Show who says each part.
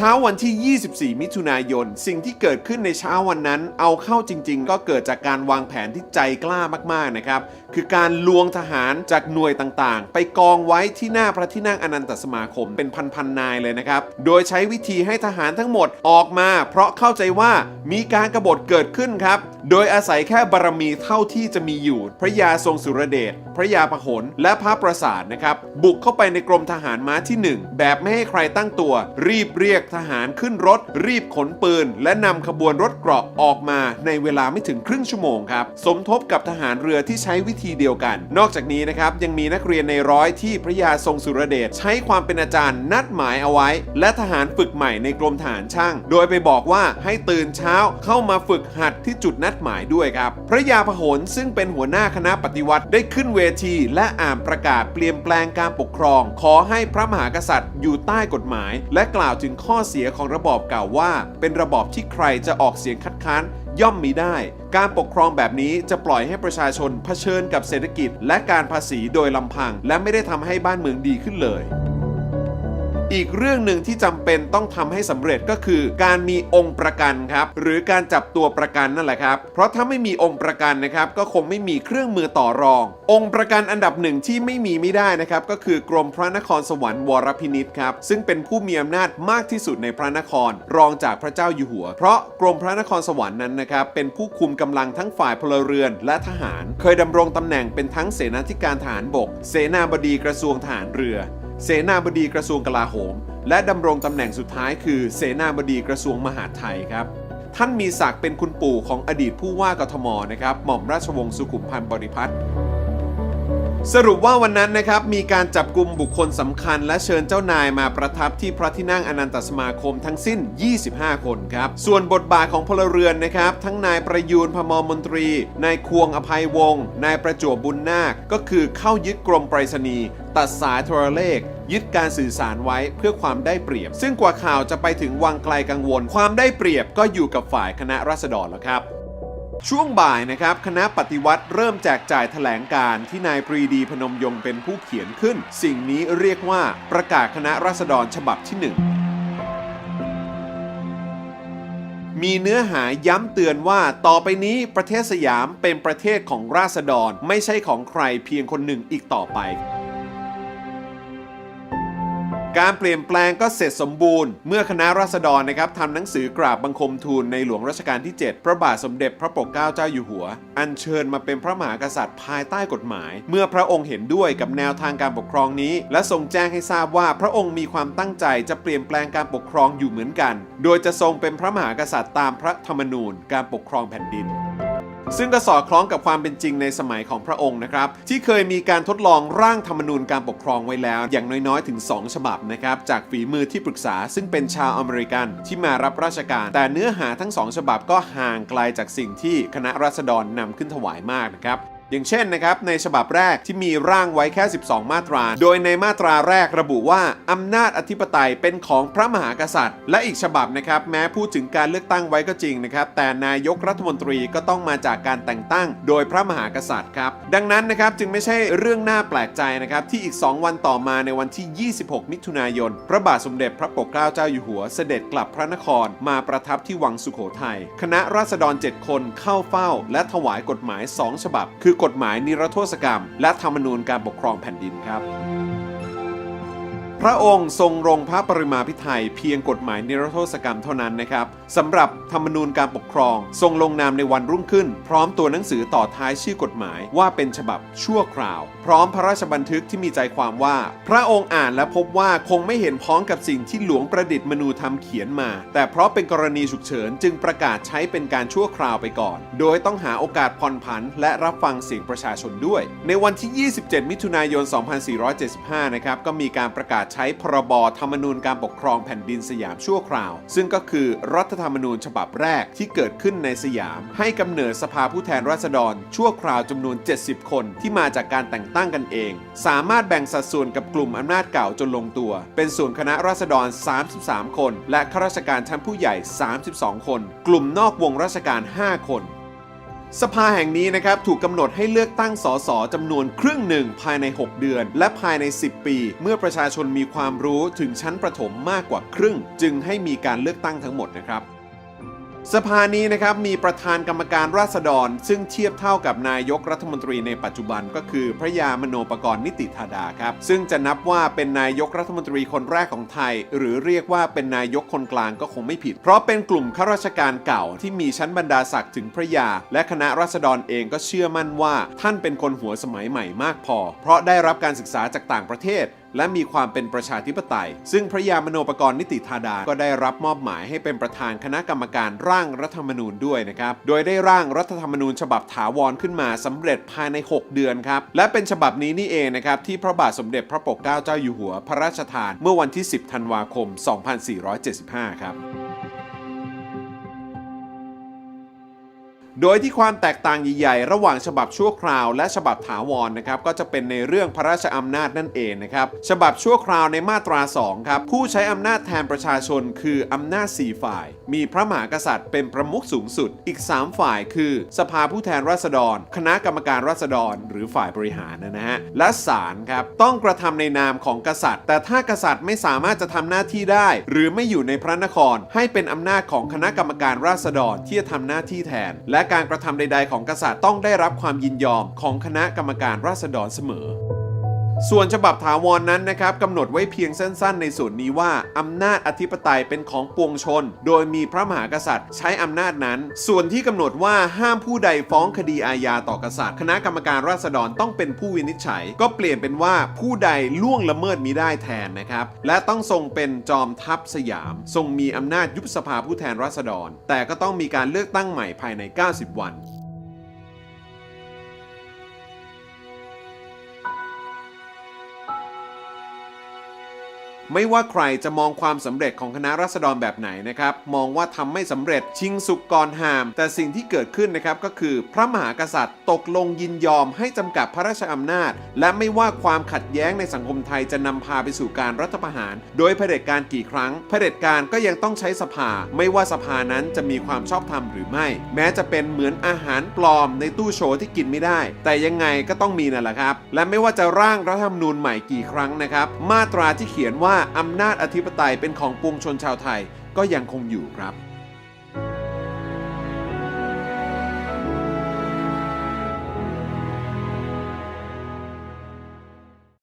Speaker 1: ช้าวันที่ 24 มิถุนายน สิ่งที่เกิดขึ้นในเช้าวันนั้น เอาเข้าจริง ๆ ก็เกิดจากการวางแผนที่ใจกล้ามากๆนะครับ คือการลวงทหารจากหน่วยต่างๆ ไปกองไว้ที่หน้าพระที่นั่งอนันตสมาคมเป็นพันๆนายเลยนะครับ โดยใช้วิธีให้ทหารทั้งหมดออกมา เพราะเข้าใจว่ามีการกรบฏเกิดขึ้นครับ โดยอาศัยแค่บารมีเท่าที่จะมีอยู่ พระยาทรงสุรเดช พระยาพหล และพระประสาทนะครับ บุกเข้าไปในกรมทหารม้าที่ 1 แบบไม่ให้ใครตั้งตัว รีบเรียกทหารขึ้นรถ รีบขนปืน และนำขบวนรถเกราะออกมาในเวลาไม่ถึงครึ่งชั่วโมงครับ สมทบกับทหารเรือที่ใช้วิธีเดียวกัน นอกจากนี้นะครับยังมีนักเรียนในร้อยที่พระยาทรงสุรเดชใช้ความเป็นอาจารย์นัดหมายเอาไว้ และทหารฝึกใหม่ในกรมทหารช่าง โดยไปบอกว่าให้ตื่นเช้าเข้ามาฝึกหัดที่จุดนัดหมายด้วยครับ พระยาพหลซึ่งเป็นหัวหน้าคณะปฏิวัติได้ขึ้นเวทีและอ่านประกาศเปลี่ยนแปลงการปกครอง ขอให้พระมหากษัตริย์อยู่ใต้กฎหมาย และกล่าวถึงข้อเสียของระบอบเก่าว่า เป็นระบอบที่ใครจะออกเสียงคัดค้านย่อมมีได้ การปกครองแบบนี้จะปล่อยให้ประชาชนเผชิญกับเศรษฐกิจ และการภาษีโดยลำพัง และไม่ได้ทำให้บ้านเมืองดีขึ้นเลย อีกเรื่องหนึ่งที่จำเป็นต้องทำให้สำเร็จก็คือ การมีองค์ประกันครับ หรือการจับตัวประกันนั่นแหละครับ เพราะถ้าไม่มีองค์ประกันนะครับ ก็คงไม่มีเครื่องมือต่อรอง องค์ประกันอันดับหนึ่งที่ไม่มีไม่ได้นะครับก็คือกรมพระนครสวรรค์วรพินิษครับซึ่งเป็นผู้มีอำนาจมากที่สุดในพระนคร รองจากพระเจ้าอยู่หัว เพราะกรมพระนครสวรรค์นั้นนะครับเป็นผู้คุมกำลังทั้งฝ่ายพลเรือนและทหาร เคยดำรงตำแหน่งเป็นทั้งเสนาธิการทหารบก เสนาบดีกระทรวงทหารเรือ เสนาบดีกระทรวงกลาโหม และดำรงตำแหน่งสุดท้ายคือเสนาบดีกระทรวงมหาดไทยครับ ท่านมีศักดิ์เป็นคุณปู่ของอดีตผู้ว่ากทมนะครับหม่อมราชวงศ์สุขุมพันธ์บริพัตร สรุปว่าวันนั้นนะครับมีการจับกลุ่มบุคคลสำคัญ และเชิญเจ้านายมาประทับที่พระที่นั่งอนันตสมาคมทั้งสิ้น 25 คนครับ ส่วนบทบาทของพลเรือนนะครับทั้งนายประยูนพมรมนตรี นายควงอภัยวงศ์นายประจวบบุญนาค ก็คือเข้ายึดกรมไปรษณีย์ตัดสายโทรเลข ยึดการสื่อสารไว้เพื่อความได้เปรียบ ซึ่งกว่าข่าวจะไปถึงวังไกลกังวล ความได้เปรียบก็อยู่กับฝ่ายคณะราษฎรแล้วครับ ช่วงบ่ายนะครับคณะปฏิวัติเริ่มแจกจ่ายแถลงการที่นายปรีดีพนมยงค์เป็นผู้เขียนขึ้น สิ่งนี้เรียกว่าประกาศคณะราษฎรฉบับที่หนึ่งมีเนื้อหาย้ำเตือนว่าต่อไปนี้ประเทศสยามเป็นประเทศของราษฎร ไม่ใช่ของใครเพียงคนหนึ่งอีกต่อไป การเปลี่ยนแปลงก็เสร็จสมบูรณ์ เมื่อคณะราษฎรนะครับทำหนังสือกราบบังคมทูลในหลวงรัชกาลที่ 7 พระบาทสมเด็จพระปกเกล้าเจ้าอยู่หัว อัญเชิญมาเป็นพระมหากษัตริย์ภายใต้กฎหมาย เมื่อพระองค์เห็นด้วยกับแนวทางการปกครองนี้ และทรงแจ้งให้ทราบว่าพระองค์มีความตั้งใจจะเปลี่ยนแปลงการปกครองอยู่เหมือนกัน โดยจะทรงเป็นพระมหากษัตริย์ตามพระธรรมนูญการปกครองแผ่นดิน ซึ่งก็สอดคล้องกับความเป็นจริงในสมัยของพระองค์นะครับ ที่เคยมีการทดลองร่างธรรมนูญการปกครองไว้แล้ว อย่างน้อยๆ ถึง 2 ฉบับนะครับ จากฝีมือที่ปรึกษา ซึ่งเป็นชาวอเมริกันที่มารับราชการ แต่เนื้อหาทั้ง 2 ฉบับก็ห่างไกลจากสิ่งที่คณะราษฎรนำขึ้นถวายมากนะครับ อย่างเช่นนะครับในฉบับแรกที่มีร่างไว้แค่ 12 มาตรา โดยในมาตราแรกระบุว่าอำนาจอธิปไตยเป็นของพระมหากษัตริย์ และอีกฉบับนะครับแม้พูดถึงการเลือกตั้งไว้ก็จริงนะครับแต่นายกรัฐมนตรีก็ต้องมาจากการแต่งตั้ง โดยพระมหากษัตริย์ครับดังนั้นนะครับจึงไม่ใช่เรื่องน่าแปลกใจนะครับที่อีก 2 วันต่อมาในวันที่ 26 มิถุนายน พระบาทสมเด็จพระปกเกล้าเจ้าอยู่หัวเสด็จกลับพระนคร มาประทับที่วังสุโขทัยคณะราษฎร 7 คนเข้าเฝ้า และถวายกฎหมาย 2 ฉบับ คือกฎหมายนิรโทษกรรม และธรรมนูญการปกครองแผ่นดินครับ พระองค์ทรงลงพระปริมาพิไทยเพียงกฎหมายนิรโทษกรรมเท่านั้นนะครับสำหรับธรรมนูญการปกครอง ทรงลงนามในวันรุ่งขึ้น พร้อมตัวหนังสือต่อท้ายชื่อกฎหมายว่าเป็นฉบับชั่วคราว พร้อมพระราชบันทึกที่มีใจความว่า พระองค์อ่านและพบว่าคงไม่เห็นพ้องกับสิ่งที่หลวงประดิษฐ์มนูธรรมเขียนมา แต่เพราะเป็นกรณีฉุกเฉินจึงประกาศใช้เป็นการชั่วคราวไปก่อน โดยต้องหาโอกาสผ่อนผัน และรับฟังเสียงประชาชนด้วย ในวันที่ 27 มิถุนายน 2475 นะครับก็มีการประกาศใช้พรบธรรมนูญการปกครองแผ่นดินสยามชั่วคราว ซึ่งก็คือรัฐธรรมนูญฉบับแรกที่เกิดขึ้นในสยาม ให้กำเนิดสภาผู้แทนราษฎร ชั่วคราวจำนวน 70 คนที่มาจากการแต่งตั้งกันเอง สามารถแบ่งสัดส่วนกับกลุ่มอำนาจเก่าจนลงตัว เป็นส่วนคณะราษฎร 33 คน และข้าราชการชั้นผู้ใหญ่ 32 คน กลุ่มนอกวงราชการ 5 คน สภาแห่งนี้นะครับถูกกำหนดให้เลือกตั้งสสจำนวนครึ่งหนึ่งภายใน 6 เดือน และภายใน 10 ปี เมื่อประชาชนมีความรู้ถึงชั้นประถมมากกว่าครึ่ง จึงให้มีการเลือกตั้งทั้งหมดนะครับ สภานี้นะครับมีประธานกรรมการราษฎร ซึ่งเทียบเท่ากับนายกรัฐมนตรีในปัจจุบันก็คือพระยามโนปกรณ์นิติธาดาครับ ซึ่งจะนับว่าเป็นนายกรัฐมนตรีคนแรกของไทย หรือเรียกว่าเป็นนายกคนกลางก็คงไม่ผิด เพราะเป็นกลุ่มข้าราชการเก่าที่มีชั้นบรรดาศักดิ์ถึงพระยา และคณะราษฎรเองก็เชื่อมั่นว่า ท่านเป็นคนหัวสมัยใหม่มากพอ เพราะได้รับการศึกษาจากต่างประเทศ และมีความเป็นประชาธิปไตย ซึ่งพระยามโนปกรณ์นิติธาดา ก็ได้รับมอบหมายให้เป็นประธานคณะกรรมการร่างรัฐธรรมนูญด้วยนะครับ โดยได้ร่างรัฐธรรมนูญฉบับถาวรขึ้นมาสำเร็จภายใน 6 เดือนครับ และเป็นฉบับนี้นี่เองนะครับที่พระบาทสมเด็จพระปกเกล้าเจ้าอยู่หัว พระราชทาน เมื่อวันที่ 10 ธันวาคม 2475 ครับ โดยที่ความแตกต่างใหญ่ๆ ระหว่างฉบับชั่วคราวและฉบับถาวรนะครับก็จะเป็นในเรื่องพระราชอำนาจนั่นเองนะครับฉบับชั่วคราวในมาตรา 2 ครับ ผู้ใช้อำนาจแทนประชาชน คืออำนาจ 4 ฝ่าย มีพระมหากษัตริย์เป็นประมุขสูงสุด อีก 3 ฝ่ายคือ สภาผู้แทนราษฎร คณะกรรมการราษฎร หรือฝ่ายบริหารนะฮะและศาลครับต้องกระทำในนามของกษัตริย์ แต่ถ้ากษัตริย์ไม่สามารถจะทำหน้าที่ได้ หรือไม่อยู่ในพระนคร ให้เป็นอำนาจของคณะกรรมการราษฎรที่จะทำหน้าที่แทน และการกระทำใด ๆ ของกษัตริย์ต้องได้รับความยินยอมของคณะกรรมการราษฎรเสมอ ส่วนฉบับถาวรนนั้นนะครับกำหนดไว้เพียงสั้นๆ ในส่วนนี้ว่า อำนาจอธิปไตยเป็นของปวงชน โดยมีพระมหากษัตริย์ ใช้อำนาจนั้น ส่วนที่กำหนดว่าห้ามผู้ใดฟ้องคดีอาญาต่อกษัตริย์ คณะกรรมการราษฎรต้องเป็นผู้วินิจฉัย ก็เปลี่ยนเป็นว่าผู้ใดล่วงละเมิดมิได้แทนนะครับ และต้องทรงเป็นจอมทัพสยาม ทรงมีอำนาจยุบสภาผู้แทนราษฎร แต่ก็ต้องมีการเลือกตั้งใหม่ภายใน 90 วัน ไม่ว่าใครจะมองความสำเร็จของคณะรัษฎรแบบไหนนะครับ มองว่าทำไม่สำเร็จชิงสุกก่อนหาม แต่สิ่งที่เกิดขึ้นนะครับก็คือพระมหากษัตริย์ตกลงยินยอมให้จำกัดพระราชอำนาจ และไม่ว่าความขัดแย้งในสังคมไทยจะนำพาไปสู่การรัฐประหาร โดยเผด็จการกี่ครั้งเผด็จการก็ยังต้องใช้สภา ไม่ว่าสภานั้นจะมีความชอบธรรมหรือไม่ แม้จะเป็นเหมือนอาหารปลอมในตู้โชว์ที่กินไม่ได้ แต่ยังไงก็ต้องมีนั่นแหละครับ และไม่ว่าจะร่างรัฐธรรมนูญใหม่กี่ครั้งนะครับมาตราที่เขียนว่าอำนาจอธิปไตยเป็นของปวงชนชาวไทยก็ยังคงอยู่ครับ